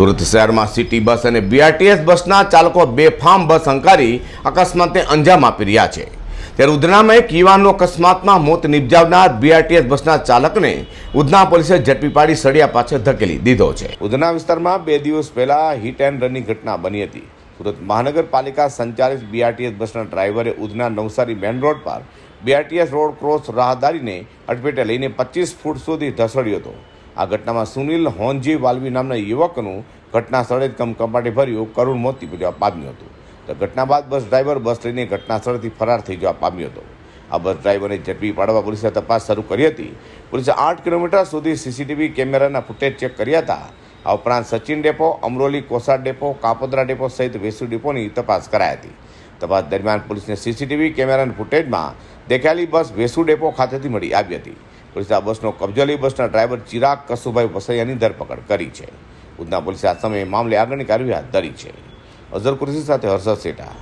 સુરત શહેરમાં city bus અને BRTS બસના ચાલકો બેફામ બસ હંકારી અકસ્માતને અંજામ આપી રહ્યા છે. ત્યારે ઉધનામાં એક યુવાનનો અકસ્માતમાં મોત નિપજાવનાર બીઆરટીએસ બસના ચાલકને ઉધના પોલીસે ઝડપી પાડી સળિયા પાછળ ધકેલી દીધો છે. ઉધના વિસ્તારમાં બે દિવસ પહેલા હિટ એન્ડ રનની ઘટના બની હતી. સુરત મહાનગરપાલિકા સંચાલિત બીઆરટીએસ બસના ડ્રાઈવરે ઉધના નવસારી મેન રોડ પર બીઆરટીએસ રોડ ક્રોસ રાહદારીને અડફેટે લઈને પચીસ ફૂટ સુધી ધસડ્યો હતો. આ ઘટનામાં સુનિલ હોનજી વાલવી નામના યુવકનું ઘટના સ્થળે જ કમકમાટી ભર્યું. કરુણ મોત નીપજવા પામ્યું હતું. તો ઘટના બાદ બસ ડ્રાઈવર બસ લઈને ઘટના સ્થળથી ફરાર થઈ જવા પામ્યો હતો. આ બસ ડ્રાઈવરને ઝડપી પાડવા પોલીસે તપાસ શરૂ કરી હતી. પોલીસે આઠ કિલોમીટર સુધી સીસીટીવી કેમેરાના ફૂટેજ ચેક કર્યા હતા. આ ઉપરાંત Sachin depot, Amroli Kosad depot, Kapodra depot સહિત વેસુ ડેપોની તપાસ કરાઈ હતી. તપાસ દરમિયાન પોલીસને સીસીટીવી કેમેરાના ફૂટેજમાં દેખાયેલી બસ વેસુ ડેપો ખાતેથી મળી આવી હતી. પોલીસે આ બસનો કબજો લઈ બસના ડ્રાઈવર ચિરાગ કસુભાઈ વસૈયાની ધરપકડ કરી છે. ઉધના પોલીસે આ સમયે મામલે આગળની કાર્યવાહી હાથ ધરી છે. અઝર કુરશી સાથે હર્ષદ સેઠા